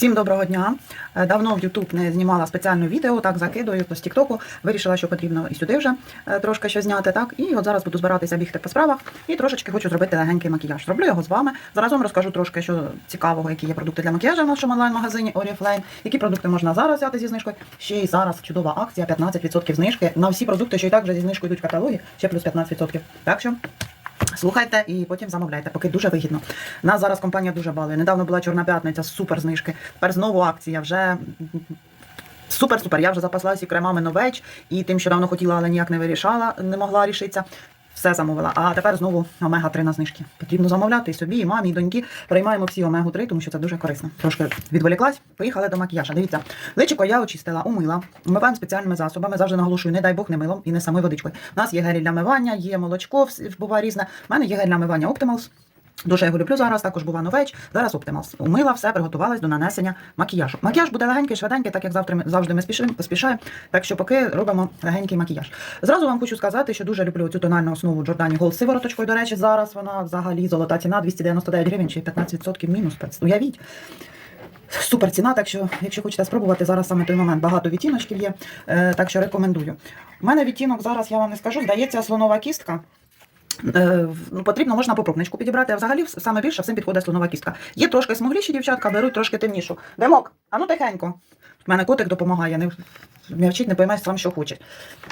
Всім доброго дня. Е, Давно в YouTube не знімала спеціальне відео, так закидую з TikTok. Вирішила, що потрібно і сюди вже е, трошки що зняти. Так, і от зараз буду збиратися бігти по справах і трошечки хочу зробити легенький макіяж. Зроблю його з вами. Заразом розкажу трошки, що цікавого, які є продукти для макіяжу в нашому онлайн-магазині Oriflame, які продукти можна зараз взяти зі знижкою. Ще й зараз чудова акція, 15% знижки на всі продукти, що і так вже зі знижкою йдуть в каталогі, ще плюс 15%. Так що. Слухайте і потім замовляйте, поки дуже вигідно. Нас зараз компанія дуже балує. Недавно була чорна п'ятниця, супер знижки. Тепер знову акція. Вже супер-супер. Я вже запаслася і кремами новеч, і тим, що давно хотіла, але ніяк не вирішала, не могла рішитися. Все замовила. А тепер знову омега-3 на знижки. Потрібно замовляти і собі, і мамі, і доньки. Приймаємо всі омегу-3, тому що це дуже корисно. Трошки відволіклась, поїхали до макіяжа. Дивіться, личико я очистила, умила. Вмиваємо спеціальними засобами. Завжди наголошую, не дай Бог не милом і не самою водичкою. У нас є гелі для мивання, є молочко, буває різне. У мене є гель для мивання Optimals. Дуже його люблю зараз, також була новеч. Зараз Optimals. Умила все, приготувалась до нанесення макіяжу. Макіяж буде легенький, швиденький, так як завтра ми завжди ми спішимо, поспішаємо. Так що поки робимо легенький макіяж. Зразу вам хочу сказати, що дуже люблю цю тональну основу Giordani Gold сивороточкою. До речі, зараз вона взагалі золота ціна 299 гривень чи 15% мінус. Уявіть. Супер ціна, так що, якщо хочете спробувати, зараз саме той момент. Багато відтіночків є, е, так що рекомендую. У мене відтінок зараз я вам не скажу, здається, слонова кістка. Е, ну, потрібно, можна попробничку підібрати, а взагалі саме більше всім підходить слонова кістка. Є трошки смугліші дівчатка, беруть трошки темнішу. Демок, а ну тихенько. У мене котик допомагає, не, не вчить, не поймеш сам, що хоче.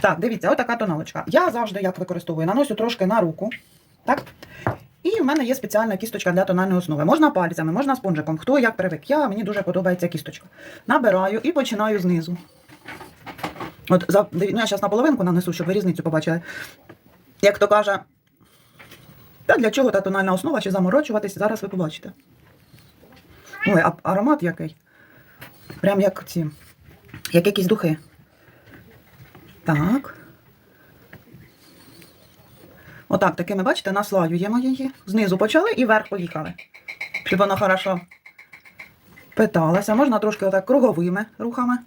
Так, дивіться, отака тоналочка. Я завжди як використовую, наношу трошки на руку. Так? І в мене є спеціальна кісточка для тональної основи. Можна пальцями, можна спонжиком. Хто як привик. Я, мені дуже подобається кісточка. Набираю і починаю знизу. От, ну, я зараз на половинку нанесу, щоб ви різницю побачили. Як то каже, та для чого та тональна основа, чи заморочуватись, зараз ви побачите. Ой, а аромат який. Прям як ці, як якісь духи. Так. Отак, такими, бачите, наслаюємо її. Знизу почали і вверх поїхали. Щоб вона хорошо питалася. Можна трошки отак круговими рухами.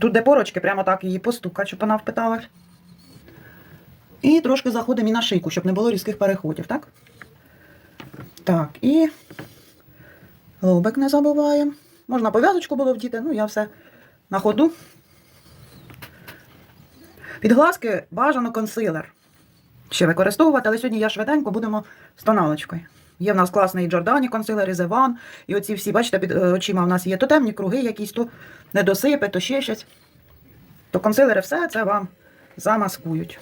Тут де порочки, прямо так її постукати, щоб вона впиталась. І трошки заходимо і на шийку, щоб не було різких переходів, так? Так, і лобик не забуваємо. Можна пов'язочку було вдіти, ну я все на ходу. Під глазки бажано консилер. Ще використовувати, але сьогодні я швиденько будемо з тоналочкою. Є в нас класний Джордані консилер, і Зеван. І оці всі, бачите, під е, очима в нас є то темні круги якісь, то недосипи, то ще щось. То консилери все це вам замаскують.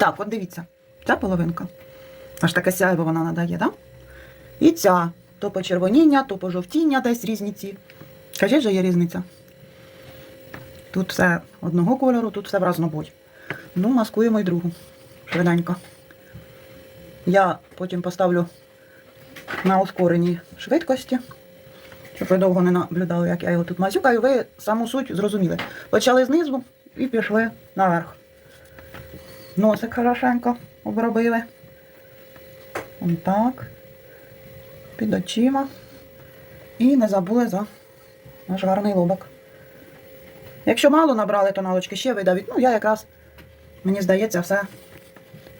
Так, от дивіться, ця половинка. Аж таке сяйво вона надає, так? І ця. То почервоніння, то пожовтіння десь різні ці. Кажіть, що є різниця. Тут все одного кольору, тут все в разнобой. Ну, маскуємо й другу. Швиденько. Я потім поставлю на ускореній швидкості, щоб ви довго не наблюдали, як я його тут мазюкаю. Ви саму суть зрозуміли. Почали знизу і пішли наверх. Носик хорошенько обробили. Ось так. Під очима. І не забули за наш гарний лобок. Якщо мало набрали тоналочки, ще видавіть. Ну, я якраз, мені здається, все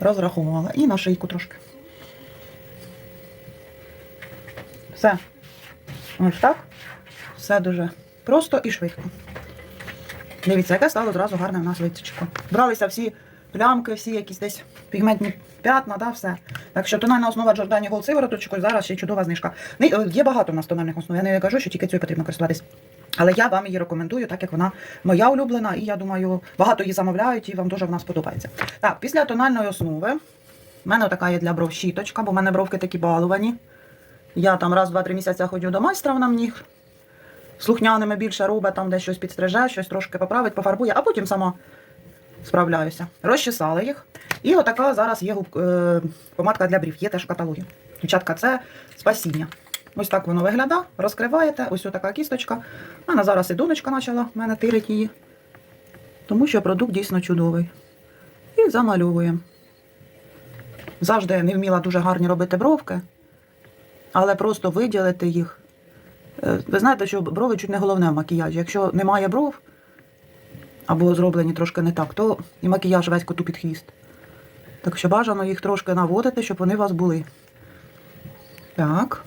розраховувала. І на шийку трошки. Все. Ось так. Все дуже просто і швидко. Дивіться, яке стало одразу гарне в нас лицечко. Бралися всі плямки, всі якісь десь пігментні п'ятна, да, все. Так що тональна основа Gold сивороточкою, зараз ще чудова знижка. Не- е, Є багато у нас тональних основ. Я не кажу, що тільки цією потрібно користуватись. Але я вам її рекомендую, так як вона моя улюблена, і я думаю, багато її замовляють, і вам дуже вона сподобається. Так, після тональної основи в мене така є для бров щіточка, бо в мене бровки такі балувані. Я там раз, два-три місяці ходжу до майстра, вона мені слухняними більше робить, там десь щось підстриже, щось трошки поправить, пофарбує, а потім сама справляюся. Розчесала їх. І отака зараз є е, помадка для брів, є теж в каталогі. Дівчатка, це спасіння. Ось так воно виглядає. Розкриваєте, ось така кісточка. Мене зараз і донечка почала в мене тирить її. Тому що продукт дійсно чудовий. І замальовуємо. Завжди не вміла дуже гарні робити бровки, але просто виділити їх. Е, Ви знаєте, що брови чуть не головне в макіяжі. Якщо немає бров або зроблені трошки не так, то і макіяж весь коту під хвіст. Так що бажано їх трошки наводити, щоб вони у вас були. Так.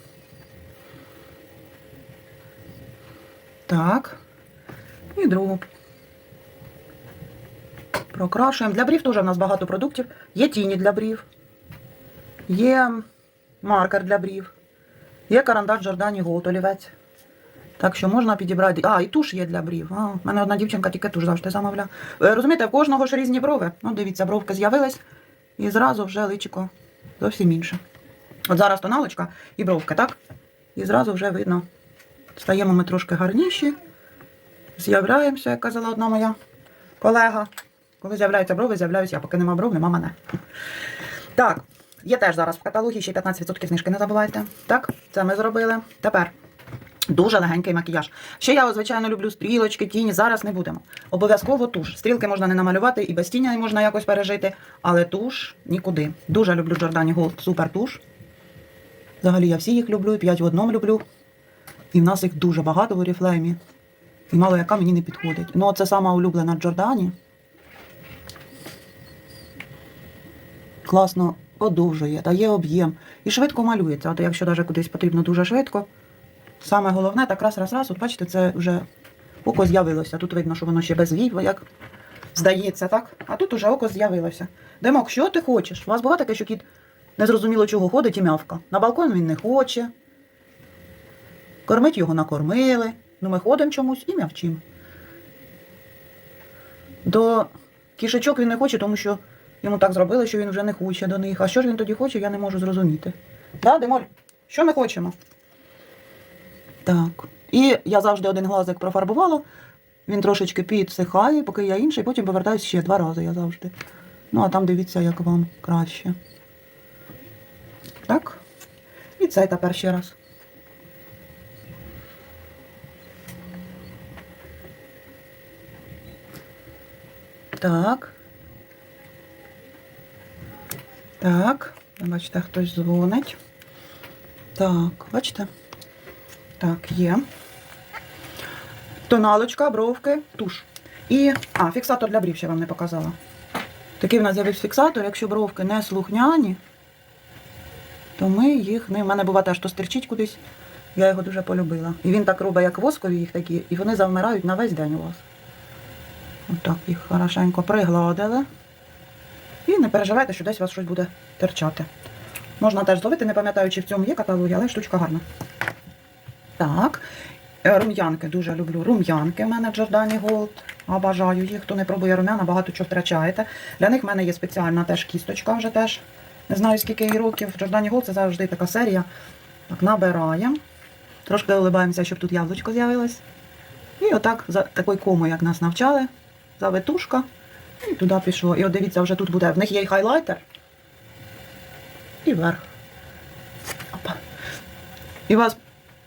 Так. І другу. Прокрашуємо. Для брів теж в нас багато продуктів. Є тіні для брів. Є маркер для брів. Є карандаш Джордані Голд, олівець. Так що можна підібрати. А, і туш є для брів. В мене одна дівчинка тільки туш завжди замовляє. Е, Розумієте, в кожного ж різні брови. Ну, дивіться, бровки з'явились, і зразу вже личико зовсім інше. От зараз тоналочка і бровки, так? І зразу вже видно. Стаємо ми трошки гарніші. З'являємося, як казала одна моя колега. Коли з'являються брови, з'являюся я. Поки нема бров, нема мене. Так, є теж зараз в каталогі ще 15% знижки, не забувайте. Так, це ми зробили. Тепер дуже легенький макіяж. Ще я, звичайно, люблю стрілочки, тіні. Зараз не будемо. Обов'язково туш. Стрілки можна не намалювати, і без тіня можна якось пережити, але туш нікуди. Дуже люблю Giordani Gold супер туш. Взагалі я всі їх люблю, і 5 в одному люблю. І в нас їх дуже багато в Oriflame. І мало яка мені не підходить. Ну, це сама улюблена Джордані. Класно подовжує, дає об'єм. І швидко малюється. То якщо навіть кудись потрібно дуже швидко. Саме головне, так раз, раз, раз, от бачите, це вже око з'явилося. Тут видно, що воно ще без вій, як здається, так? А тут уже око з'явилося. Димок, що ти хочеш? У вас буває таке, що кіт незрозуміло чого ходить і мявка. На балкон він не хоче. Кормить його накормили. Ну ми ходимо чомусь і м'явчимо. До кішечок він не хоче, тому що йому так зробили, що він вже не хоче до них. А що ж він тоді хоче, я не можу зрозуміти. Да, Демоль? Що ми хочемо? Так. І я завжди один глазик профарбувала. Він трошечки підсихає, поки я інший, потім повертаюся ще два рази я завжди. Ну, а там дивіться, як вам краще. Так. І цей тепер ще раз. Так. Так. Бачите, хтось дзвонить. Так, бачите? Так, є. Тоналочка, бровки, туш. І. А, фіксатор для брів ще вам не показала. Такий в нас з'явився фіксатор. Якщо бровки не слухняні, то ми їх не. У мене буває теж то стерчить кудись. Я його дуже полюбила. І він так робить, як воскові їх такі, і вони завмирають на весь день у вас. Отак їх хорошенько пригладили. І не переживайте, що десь у вас щось буде терчати. Можна теж зловити, не пам'ятаю, чи в цьому є каталогі, але штучка гарна. Так. Е, Рум'янки дуже люблю. Рум'янки в мене Giordani Gold. Обажаю їх. Хто не пробує рум'яна, багато чого втрачаєте. Для них в мене є спеціальна теж кісточка вже теж. Не знаю, скільки їй років. Giordani Gold це завжди така серія. Так, набираємо. Трошки улибаємося, щоб тут яблучко з'явилось. І отак, за такою комою, як нас навчали, завитушка. І туди пішло. І от дивіться, вже тут буде. В них є і хайлайтер. І вверх. Опа. І вас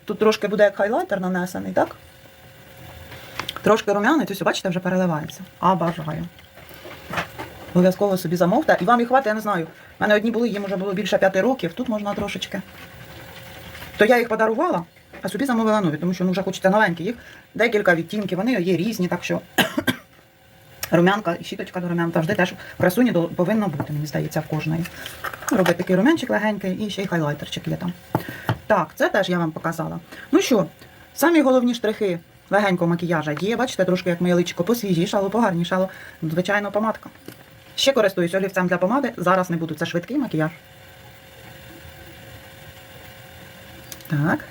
тут трошки буде як хайлайтер нанесений, так? Трошки рум'янець, ось, бачите, вже переливається. А бажаю. Обов'язково собі замовте. І вам їх хватить, я не знаю. У мене одні були, їм вже було більше п'яти років, тут можна трошечки. То я їх подарувала, а собі замовила нові, тому що ну, вже хочеться новенькі. Їх декілька відтінків, вони є різні, так що рум'янка і щіточка до рум'ян завжди теж в красуні повинно бути, мені здається, в кожної. Робить такий рум'янчик легенький і ще й хайлайтерчик є там. Так, це теж я вам показала. Ну що, самі головні штрихи легенького макіяжа є. Бачите, трошки як моє личико посвіжішало, погарнішало. Звичайно, помадка. Ще користуюсь олівцем для помади. Зараз не буду. Це швидкий макіяж. Так.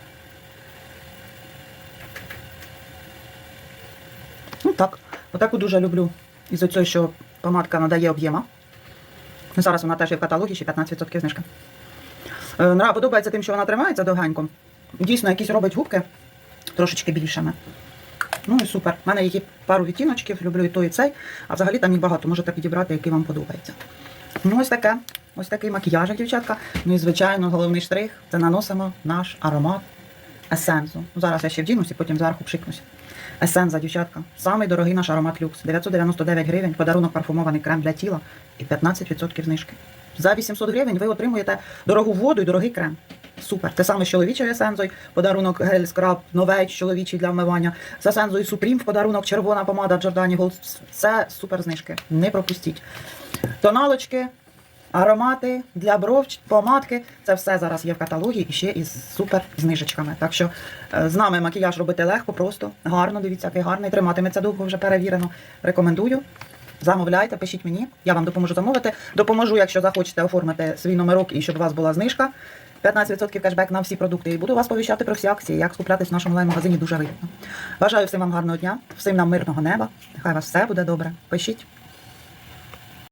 Ну так. Отаку дуже люблю. Із-за цього, що помадка надає об'єма. Зараз вона теж є в каталогі, ще 15% знижка. Е, Нра подобається тим, що вона тримається довгенько. Дійсно, якісь робить губки трошечки більшими. Ну і супер. У мене є пару відтіночків, люблю і той, і цей, а взагалі там їх багато, можете підібрати, який вам подобається. Ну, ось таке. Ось такий макіяжик, дівчатка. Ну і, звичайно, головний штрих це наносимо наш аромат есензу. Ну, зараз я ще вдінусь і потім зверху пшикнусь. Есенза, дівчатка. Самий дорогий наш аромат люкс. 999 гривень, подарунок парфумований крем для тіла і 15% знижки. За 800 гривень ви отримуєте дорогу воду і дорогий крем. Супер. Те саме з чоловічою есензою, подарунок гель скраб, новеч чоловічий для вмивання. З есензою Supreme в подарунок червона помада Giordani Gold. Це супер знижки. Не пропустіть. Тоналочки, аромати для бров, помадки. Це все зараз є в каталогі і ще із супер знижечками. Так що е, з нами макіяж робити легко, просто гарно. Дивіться, який гарний. Триматиметься довго, вже перевірено. Рекомендую. Замовляйте, пишіть мені, я вам допоможу замовити. Допоможу, якщо захочете оформити свій номерок і щоб у вас була знижка. 15% кешбек на всі продукти. І буду вас повіщати про всі акції, як скуплятись в нашому онлайн-магазині дуже вигідно. Бажаю всім вам гарного дня, всім нам мирного неба. Нехай вас все буде добре. Пишіть.